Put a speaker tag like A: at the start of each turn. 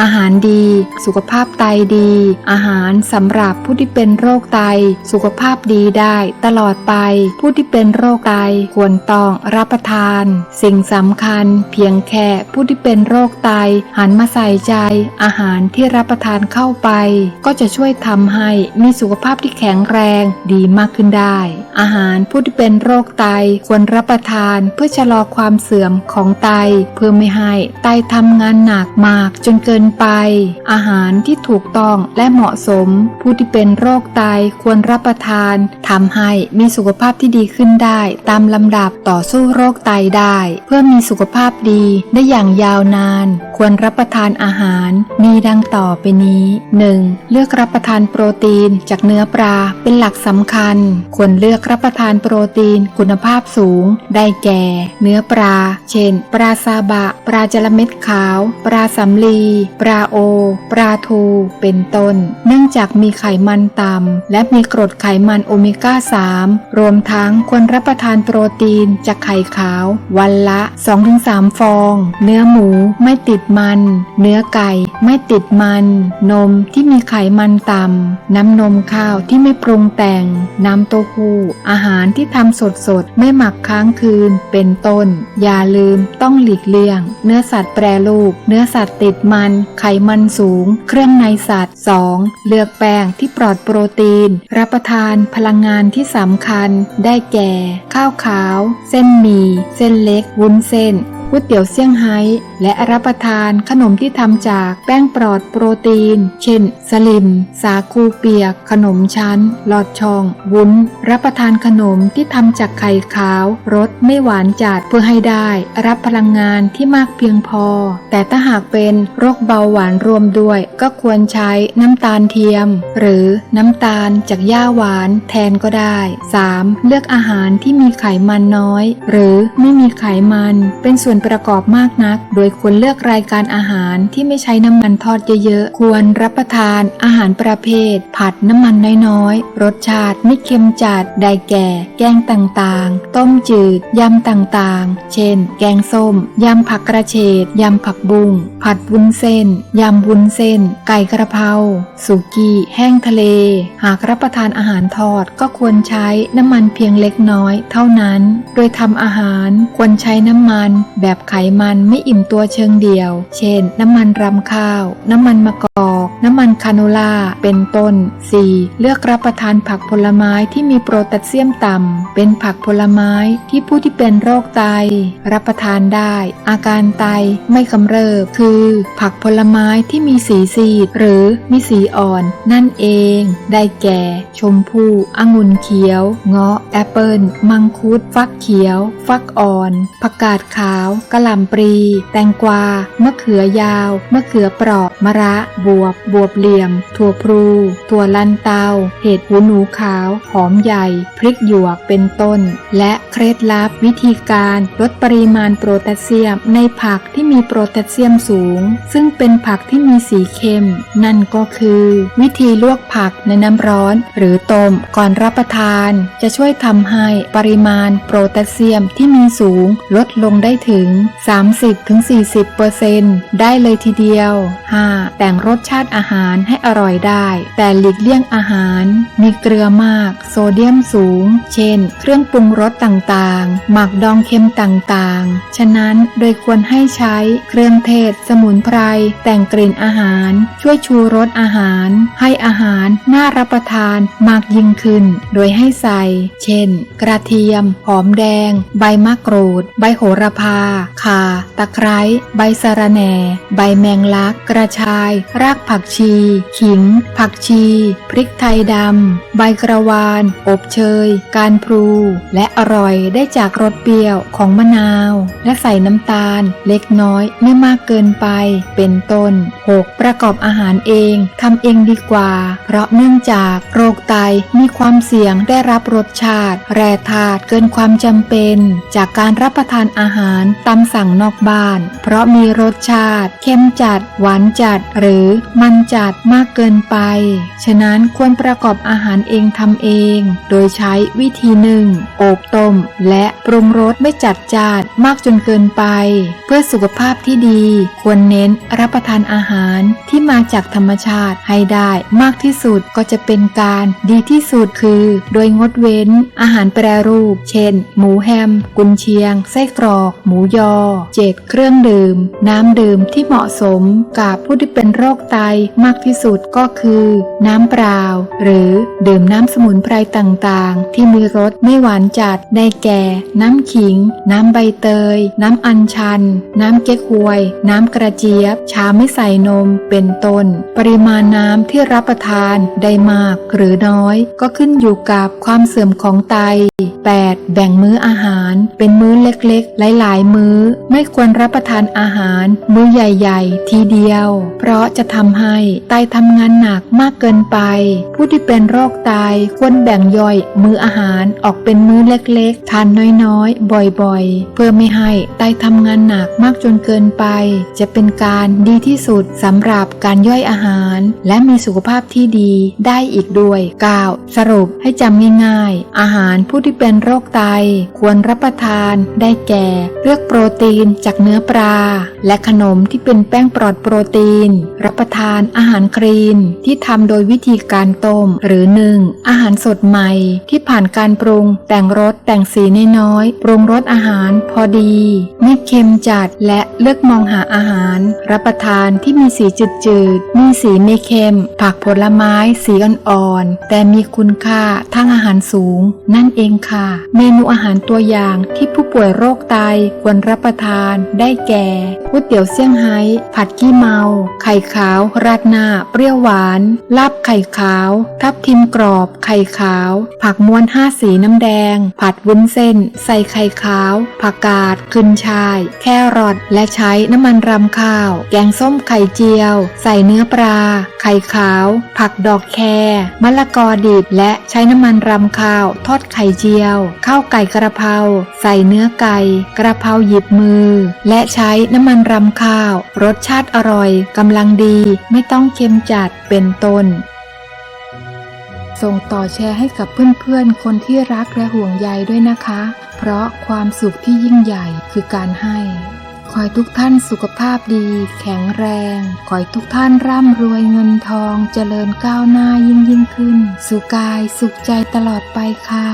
A: อาหารดี สุขภาพไตดี อาหารสำหรับผู้ที่เป็นโรคไต สุขภาพดีได้ตลอดไป ผู้ที่เป็นโรคไตควรต้องรับประทาน สิ่งสำคัญ เพียงแค่ผู้ที่เป็นโรคไต หันมาใส่ใจ อาหารที่รับประทานเข้าไป ก็จะช่วยทำให้มีสุขภาพที่แข็งแรงดีมากขึ้นได้ อาหารผู้ที่เป็นโรคไตควรรับประทานเพื่อชะลอความเสื่อมของไต เพื่อไม่ให้ไตทำงานหนักมากจนเกินไป อาหารที่ถูกต้องและเหมาะสม ผู้ที่เป็นโรคไตควรรับประทานทำให้มีสุขภาพที่ดีขึ้นได้ ตามลำดับต่อสู้โรคไตได้ เพื่อมีสุขภาพดีได้อย่างยาวนาน ควรรับประทานอาหาร มีดังต่อไปนี้ 1. เลือกรับประทานโปรตีนจากเนื้อปลาเป็นหลักสำคัญ ควรเลือกรับประทานโปรตีนคุณภาพสูง ได้แก่ เนื้อปลา เช่น ปลาซาบะ ปลาจระเม็ดขาว ปลาสำลีปลาโอ ปลาทู เป็นต้น เนื่องจากมีไขมันต่ำและมีกรดไขมันโอเมก้า 3 รวมทั้งควรรับประทานโปรตีนจากไข่ขาว วันละ 2-3 ฟอง เนื้อหมูไม่ติดมัน เนื้อไก่ไม่ติดมัน นมที่มีไขมันต่ำ น้ำนมข้าวที่ไม่ปรุงแต่ง น้ำเต้าหู้ อาหารที่ทำสดสดๆไม่หมักค้างคืน เป็นต้น อย่าลืมต้องหลีกเลี่ยง เนื้อสัตว์แปรรูป เนื้อสัตว์ติดมันไขมันสูง เครื่องในสัตว์ 2. เลือกแป้งที่ปลอดโปรตีน รับประทานพลังงานที่สำคัญ ได้แก่ ข้าวขาว เส้นหมี่ เส้นเล็ก วุ้นเส้น ก๋วยเตี๋ยวเซี่ยงไฮ้และรับประทานขนมที่ทำจากแป้งปลอดโปรตีน เช่น สลิม สาคูเปียก ขนมชั้น หลอดช่อง วุ้น รับประทานขนมที่ทำจากไข่ขาวรสไม่หวานจัดเพื่อให้ได้ รับพลังงานที่มากเพียงพอ แต่ถ้าหากเป็นโรคเบาหวานรวมด้วย ก็ควรใช้น้ำตาลเทียม หรือน้ำตาลจากหญ้าหวานแทนก็ได้ 3. เลือกอาหารที่มีไขมันน้อย หรือไม่มีไขมันเป็นส่วนประกอบมากนัก โดยควรเลือกรายการอาหารที่ไม่ใช้น้ำมันทอดเยอะๆ ควรรับประทานอาหารประเภท ผัดน้ำมันน้อยๆ รสชาติไม่เค็มจัด ได้แก่ แกงต่างๆ ต้มจืด ยำต่างๆ เช่น แกงส้ม ยำผักกระเฉด ยำผักบุ้ง ผัดวุ้นเส้น ยำวุ้นเส้น ไก่กระเพรา สุกี้ แห้งทะเล หากรับประทานอาหารทอดก็ควรใช้น้ำมันเพียงเล็กน้อย เท่านั้น โดยทำอาหารควรใช้น้ำมันแบบแบบไขมันไม่อิ่มตัวเชิงเดียว เช่น น้ำมันรำข้าว น้ำมันมะกอก น้ำมันคาโนล่า เป็นต้น 4. เลือกรับประทานผักผลไม้ที่มีโปรแทสเซียมต่ำ เป็นผักผลไม้ที่ผู้ที่เป็นโรคไต รับประทานได้ อาการไตไม่กำเริบ คือ ผักผลไม้ที่มีสีซีด หรือมีสีอ่อน นั่นเอง ได้แก่ ชมพู่องุ่นเขียว เงาะ แอปเปิลมังคุด ฟักเขียว ฟักอ่อน ผักกาดขาวกะหล่ำปรีแตงกวา มะเขือยาว มะเขือเปราะมะระ บวบ บวบเหลี่ยม ถั่วพลู ถั่วลันเตา เห็ดหูหนูขาว หอมใหญ่ พริกหยวก เป็นต้น และเคล็ดลับวิธีการลดปริมาณโปรแทสเซียม ในผักที่มีโปรแทสเซียมสูง ซึ่งเป็นผักที่มีสีเข้ม นั่นก็คือ วิธีลวกผักในน้ำร้อน หรือต้มก่อนรับประทาน จะช่วยทำให้ปริมาณโปรแทสเซียมที่มีสูงลดลงได้ถึงง 30-40%ได้เลยทีเดียว 5. แต่งรสชาติอาหารให้อร่อยได้ แต่หลีกเลี่ยงอาหาร มีเกลือมาก โซเดียมสูง เช่น เครื่องปรุงรสต่างๆ หมักดองเค็มต่างๆ ฉะนั้นโดยควรให้ใช้เครื่องเทศ สมุนไพร แต่งกลิ่นอาหาร ช่วยชูรสอาหาร ให้อาหารน่ารับประทานมากยิ่งขึ้น โดยให้ใส่ เช่น กระเทียม หอมแดง ใบมะกรูด ใบโหระพาข่าตะไคร้ ใบสะระแหน่ ใบแมงลัก กระชาย รากผักชี ขิง ผักชี พริกไทยดำ ใบกระวาน อบเชย การพลู และอร่อยได้จากรสเปรี้ยวของมะนาว และใส่น้ำตาล เล็กน้อยไม่มากเกินไป เป็นต้น 6. ประกอบอาหารเองทำเองดีกว่า เพราะเนื่องจากโรคไตมีความเสี่ยงได้รับรสชาติ แร่ธาตุเกินความจำเป็น จากการรับประทานอาหารตามสั่งนอกบ้าน เพราะมีรสชาติเค็มจัด หวานจัด หรือมันจัดมากเกินไป ฉะนั้นควรประกอบอาหารเองทำเอง โดยใช้วิธีหนึ่งอบต้ม และปรุงรสไม่จัดจานมากจนเกินไป เพื่อสุขภาพที่ดี ควรเน้นรับประทานอาหารที่มาจากธรรมชาติให้ได้มากที่สุดก็จะเป็นการดีที่สุดคือ โดยงดเว้น อาหารแปรรูป เช่น หมูแฮม กุนเชียง ไส้กรอก หมูยอ เจ็ดเครื่องดื่ม น้ำดื่มที่เหมาะสมกับผู้ที่เป็นโรคไตมากที่สุดก็คือ น้ำเปล่า หรือดื่มน้ำสมุนไพรต่างๆ ที่มีรสไม่หวานจัดได้แก่ น้ำขิง น้ำใบเตย น้ำอัญชัน น้ำเก๊กฮวย น้ำกระเจี๊ยบ ชาไม่ใส่นม เป็นต้น ปริมาณน้ำที่รับประทานได้มากหรือน้อยก็ขึ้นอยู่กับความเสื่อมของไต 8. แบ่งมื้ออาหาร เป็นมื้อเล็กๆ หลายๆมื้อไม่ควรรับประทานอาหาร มื้อใหญ่ๆ ทีเดียว เพราะจะทำให้ไตทำงานหนักมากเกินไป ผู้ที่เป็นโรคไตควรแบ่งย่อยมื้ออาหารออกเป็นมื้อเล็กๆ ทานน้อยๆ บ่อยๆ เพื่อไม่ให้ไตทำงานหนักมากจนเกินไป จะเป็นการดีที่สุดสำหรับการย่อยอาหาร และมีสุขภาพที่ดีได้อีกด้วย 9. สรุปให้จำง่ายๆ อาหารผู้ที่เป็นโรคไตควรรับประทานได้แก่เลือกโปรตีนจากเนื้อปลา และขนมที่เป็นแป้งปลอดโปรตีน รับประทานอาหารคลีนที่ทำโดยวิธีการต้ม หรือหนึ่งอาหารสดใหม่ที่ผ่านการปรุง แต่งรสแต่งสีน้อยๆปรุงรสอาหารพอดี ไม่เค็มจัดและเลือกมองหาอาหาร รับประทานที่มีสีจืดๆมีสีไม่เค็ม ผักผลไม้สีอ่อนๆแต่มีคุณค่าทางอาหารสูง นั่นเองค่ะ เมนูอาหารตัวอย่างที่ผู้ป่วยโรคไตควรรับประทานได้แก่ก๋วยเตี๋ยวเซี่ยงไฮ้ผัดขี้เมา ไข่ขาว ราดหน้า เปรี้ยวหวาน ลาบไข่ขาว ทับทิมกรอบ ไข่ขาว ผักม้วนห้าสีน้ำแดง ผัดวุ้นเส้น ใส่ไข่ขาว ผักกาดขึ้นชาย แครอทและใช้น้ำมันรำข้าว แกงส้มไข่เจียว ใส่เนื้อปลา ไข่ขาว ผักดอกแครมะละกอดิบและใช้น้ำมันรำข้าว ทอดไข่เจียว ข้าวไก่กระเพรา ใส่เนื้อไก่ กระเพราหยิบมือ และใช้น้ำมันรำข้าว รสชาติอร่อยกำลังดีไม่ต้องเค็มจัดเป็นต้น ส่งต่อแชร์ให้กับเพื่อนๆ คนที่รักและห่วงใยด้วยนะคะ เพราะความสุขที่ยิ่งใหญ่คือการให้ขอให้ทุกท่านสุขภาพดี แข็งแรง ขอให้ทุกท่านร่ำรวยเงินทองเจริญก้าวหน้ายิ่งยิ่งขึ้น สุขกายสุขใจตลอดไปค่ะ